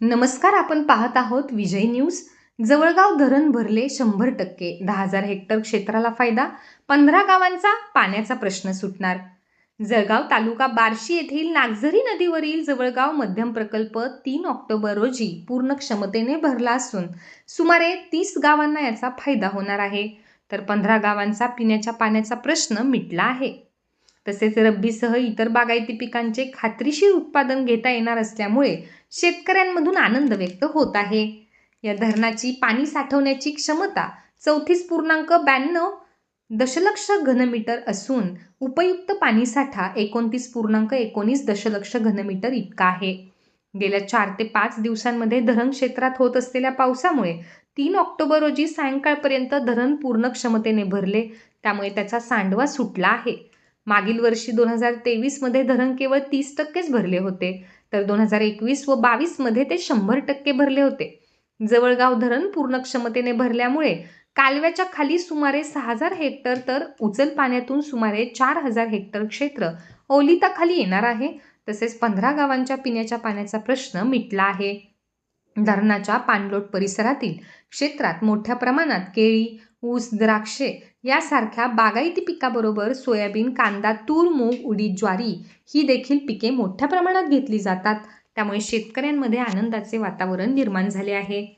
नमस्कार आपण पाहत आहोत विजय न्यूज. जवळगाव धरण भरले शंभर टक्के. दहा हजार हेक्टर क्षेत्राला फायदा. पंधरा गावांचा पाण्याचा प्रश्न सुटणार. जळगाव तालुका बार्शी येथील नागझरी नदीवरील जवळगाव मध्यम प्रकल्प तीन ऑक्टोबर रोजी पूर्ण क्षमतेने भरला असून सुमारे तीस गावांना याचा फायदा होणार आहे. तर पंधरा गावांचा पिण्याच्या पाण्याचा प्रश्न मिटला आहे. तसेच रब्बीसह इतर बागायती पिकांचे खात्रीशीर उत्पादन घेता येणार असल्यामुळे शेतकऱ्यांमधून आनंद व्यक्त होत आहे. या धरणाची पाणी साठवण्याची क्षमता चौतीस पूर्णांक ब्याण्णव दशलक्ष घनमीटर असून उपयुक्त पाणीसाठा एकोणतीस पूर्णांक एकोणीस दशलक्ष घनमीटर इतका आहे. गेल्या चार ते पाच दिवसांमध्ये धरण क्षेत्रात होत असलेल्या पावसामुळे तीन ऑक्टोबर रोजी सायंकाळपर्यंत धरण पूर्ण क्षमतेने भरले. त्यामुळे त्याचा सांडवा सुटला आहे. मागील वर्षी दोन हजार तेवीसमध्ये धरण केवळ तीस टक्केच भरले होते. तर दोन हजार एकवीस व बावीसमध्ये ते शंभर टक्के भरले होते. जवळगाव धरण पूर्ण क्षमतेने भरल्यामुळे कालव्याच्या खाली सुमारे सहा हजार हेक्टर तर उचल पाण्यातून सुमारे चार हजार हेक्टर क्षेत्र ओलिताखाली येणार आहे. तसेच पंधरा गावांच्या पिण्याच्या पाण्याचा प्रश्न मिटला आहे. धरणाच्या पाणलोट परिसरातील क्षेत्रात मोठ्या प्रमाणात केळी ऊस द्राक्षे यासारख्या बागायती पिकाबरोबर सोयाबीन कांदा तूर मूग उडीद ज्वारी ही देखील पिके मोठ्या प्रमाणात घेतली जातात. त्यामुळे शेतकऱ्यांमध्ये आनंदाचे वातावरण निर्माण झाले आहे.